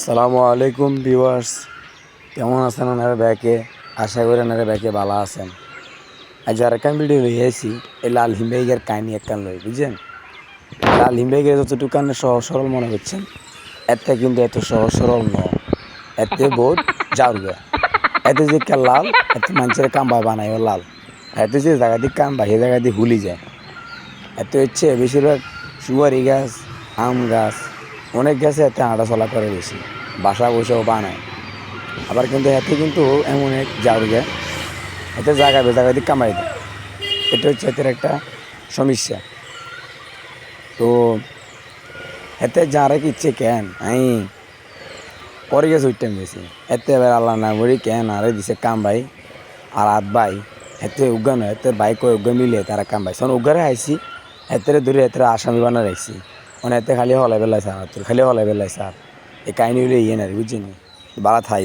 আসসালামু আলাইকুম ভিউয়ার্স। কেমন আছেন ওনারা ব্যাকে? আশা করি ওনারা ব্যাকে ভালো আছেন। আর একটা ভিডিও লই আইছি এই লাল হিমবেগের কাহিনী একখান লই, বুঝছেন? লাল হিমবেগের যতটুকু সহজ সরল মনে করছেন এতে কিন্তু এত সহজ সরল ন এতে বহুত জারুগা এতে যে কে লাল, এতে মানুষের কাম্বা বানায় লাল। এতে যে জায়গা দিয়ে কাম্বা সে জায়গা দিয়ে হুলি যায়। এত হচ্ছে বেশিরভাগ সুপারি গাছ, আম গাছ অনেক গেছে, এতে হাঁটা চলা করে বেশি বাসা বসেও বানায় আবার কিন্তু এতে কিন্তু এমন এক জাউরিয়া এতে জায়গা বে জায়গা দিয়ে কামাই দেয়। এটা হচ্ছে এদের একটা সমস্যা। তো এতে যারা কি ইচ্ছে কেন? আই, পরে গেছে ওই টাইম গেছি। এতে এবার আল্লাহ না বলি কেন? আরে দিছে কাম ভাই আর আত ভাই এতে উগা নয়, এতে বাইক উগা মিলে তারা কাম ভাই শোন, উগারে আইসি এতে ধরে এতে আসামি বানা রাখছি। মানে এতে খালি হলাই বেলায় স্যার খালি হলাই বেলায় স্যার। এই কাহিনি হলে ইয়ে না? বুঝছিনি বালা থাই